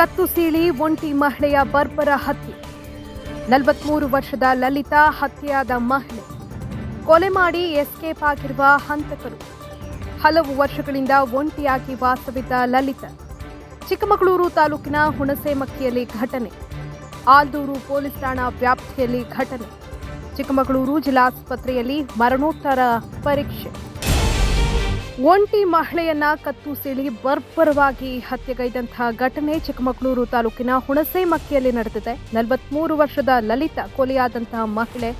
ಕತ್ತು ಸೀಳಿ ಒಂಟಿ ಮಹಿಳೆಯ ಬರ್ಬರ ಹತ್ಯೆ. ನಲವತ್ಮೂರು ವರ್ಷದ ಲಲಿತಾ ಹತ್ಯೆಯಾದ ಮಹಿಳೆ. ಕೊಲೆ ಮಾಡಿ ಎಸ್ಕೇಪ್ ಆಗಿರುವ ಹಂತಕರು. ಹಲವು ವರ್ಷಗಳಿಂದ ಒಂಟಿಯಾಗಿ ವಾಸವಿದ್ದ ಲಲಿತಾ. ಚಿಕ್ಕಮಗಳೂರು ತಾಲೂಕಿನ ಹುಣಸೇಮಕ್ಕಿಯಲ್ಲಿ ಘಟನೆ. ಆಲ್ದೂರು ಪೊಲೀಸ್ ಠಾಣಾ ವ್ಯಾಪ್ತಿಯಲ್ಲಿ ಘಟನೆ. ಚಿಕ್ಕಮಗಳೂರು ಜಿಲ್ಲಾಸ್ಪತ್ರೆಯಲ್ಲಿ ಮರಣೋತ್ತರ ಪರೀಕ್ಷೆ. ಒಂಟಿ ಮಹಿಳೆಯನ್ನ ಕತ್ತು ಸೀಳಿ ಬರ್ಬರವಾಗಿ ಹತ್ಯೆಗೈದಂತಹ ಘಟನೆ ಚಿಕ್ಕಮಗಳೂರು ತಾಲೂಕಿನ ಹುಣಸೇಮಕ್ಕಿಯಲ್ಲಿ ನಡೆದಿದೆ. ನಲವತ್ಮೂರು ವರ್ಷದ ಲಲಿತಾ ಕೊಲೆಯಾದಂತಹ ಮಹಿಳೆ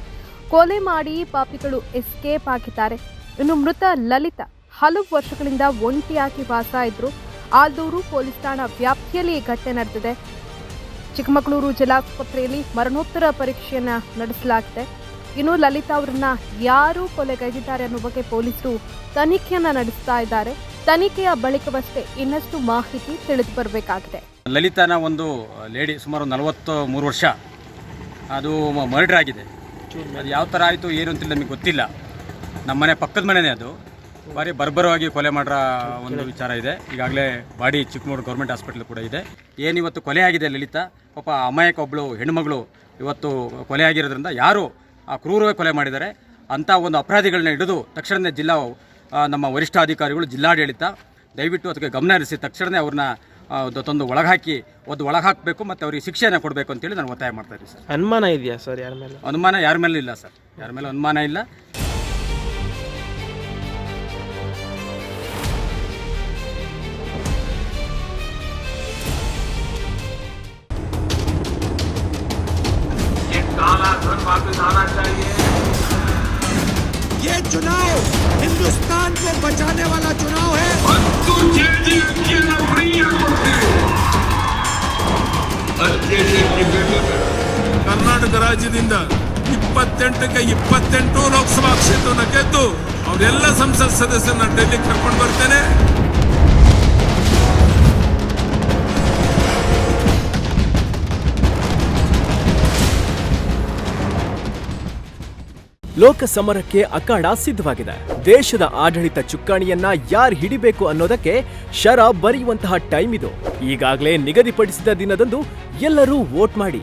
ಕೊಲೆ ಮಾಡಿ ಪಾಪಿಗಳು ಎಸ್ಕೇಪ್ ಆಗಿದ್ದಾರೆ. ಇನ್ನು ಮೃತ ಲಲಿತಾ ಹಲವು ವರ್ಷಗಳಿಂದ ಒಂಟಿಯಾಗಿ ವಾಸ ಇದ್ರು. ಆಲ್ದೂರು ಪೊಲೀಸ್ ಠಾಣಾ ವ್ಯಾಪ್ತಿಯಲ್ಲಿ ಈ ಘಟನೆ ನಡೆದಿದೆ. ಚಿಕ್ಕಮಗಳೂರು ಜಿಲ್ಲಾಸ್ಪತ್ರೆಯಲ್ಲಿ ಮರಣೋತ್ತರ ಪರೀಕ್ಷೆಯನ್ನ ನಡೆಸಲಾಗಿದೆ. ಇನ್ನು ಲಲಿತಾ ಅವರನ್ನ ಯಾರು ಕೊಲೆಗೈದಿದ್ದಾರೆ ಅನ್ನೋ ಬಗ್ಗೆ ಪೊಲೀಸರು ತನಿಖೆಯನ್ನ ನಡೆಸ್ತಾ ಇದ್ದಾರೆ. ತನಿಖೆಯ ಬಳಿಕವಷ್ಟೇ ಇನ್ನಷ್ಟು ಮಾಹಿತಿ ತಿಳಿದು ಬರಬೇಕಾಗಿದೆ. ಲಲಿತಾನ ಒಂದು ಲೇಡಿ ಸುಮಾರು ನಲವತ್ತು ಮೂರು ವರ್ಷ ಅದು ಮರ್ಡರ್ ಆಗಿದೆ. ಅದು ಯಾವ ಥರ ಆಯಿತು, ಏನು ಅಂತಿಲ್ಲ ನಮಗೆ ಗೊತ್ತಿಲ್ಲ. ನಮ್ಮ ಮನೆ ಪಕ್ಕದ ಮನೆನೇ ಅದು. ಬಾರಿ ಬರ್ಬರವಾಗಿ ಕೊಲೆ ಮಾಡ್ರ ಒಂದು ವಿಚಾರ ಇದೆ. ಈಗಾಗಲೇ ಬಾಡಿ ಚಿಕ್ಕಮಗಳೂರು ಗೌರ್ಮೆಂಟ್ ಹಾಸ್ಪಿಟಲ್ ಕೂಡ ಇದೆ. ಏನಿವತ್ತು ಕೊಲೆ ಆಗಿದೆ ಲಲಿತಾ? ಪಾಪ ಅಮಾಯಕ ಒಬ್ಬಳು ಹೆಣ್ಣುಮಗಳು ಇವತ್ತು ಕೊಲೆ ಆಗಿರೋದ್ರಿಂದ ಯಾರು ಕ್ರೂರವಾಗಿ ಕೊಲೆ ಮಾಡಿದ್ದಾರೆ. ಅಂಥ ಒಂದು ಅಪರಾಧಿಗಳನ್ನ ಹಿಡಿದು ತಕ್ಷಣವೇ ಜಿಲ್ಲಾ ನಮ್ಮ ನಮ್ಮ ವರಿಷ್ಠಾಧಿಕಾರಿಗಳು ಜಿಲ್ಲಾಡಳಿತ ದಯವಿಟ್ಟು ಅದಕ್ಕೆ ಗಮನ ಹರಿಸಿ ತಕ್ಷಣವೇ ಅವ್ರನ್ನ ಒಂದು ತಂದು ಒಳಗಾಕಿ ಒಂದು ಒಳಗೆ ಹಾಕಬೇಕು ಮತ್ತು ಅವ್ರಿಗೆ ಶಿಕ್ಷೆಯನ್ನು ಕೊಡಬೇಕು ಅಂತೇಳಿ ನಾನು ಒತ್ತಾಯ ಮಾಡ್ತಾ ಇದ್ದೀನಿ ಸರ್. ಅನುಮಾನ ಇದೆಯಾ ಸರ್ ಯಾರ ಮೇಲೆ? ಅನುಮಾನ ಯಾರ ಮೇಲೂ ಇಲ್ಲ ಸರ್. ಯಾರ ಮೇಲೆ ಅನುಮಾನ ಇಲ್ಲ. ರಾಜ್ಯದಿಂದ ಇಪ್ಪತ್ತೆಂಟಕ್ಕೆ ಇಪ್ಪತ್ತೆಂಟು ಲೋಕಸಭಾ ಕ್ಷೇತ್ರವನ್ನು ಗೆದ್ದು ಅವರೆಲ್ಲ ಸಂಸತ್ ಸದಸ್ಯರನ್ನ ಡೆಲ್ಲಿ ಕರ್ಕೊಂಡು ಬರ್ತೇನೆ ಲೋಕ ಸಮರಕ್ಕೆ ಅಖಾಡ ಸಿದ್ಧವಾಗಿದೆ. ದೇಶದ ಆಡಳಿತ ಚುಕ್ಕಾಣಿಯನ್ನ ಯಾರು ಹಿಡಿಬೇಕು ಅನ್ನೋದಕ್ಕೆ ಶರ ಬರೆಯುವಂತಹ ಟೈಮ್ ಇದು. ಈಗಾಗಲೇ ನಿಗದಿಪಡಿಸಿದ ದಿನದಂದು ಎಲ್ಲರೂ ವೋಟ್ ಮಾಡಿ.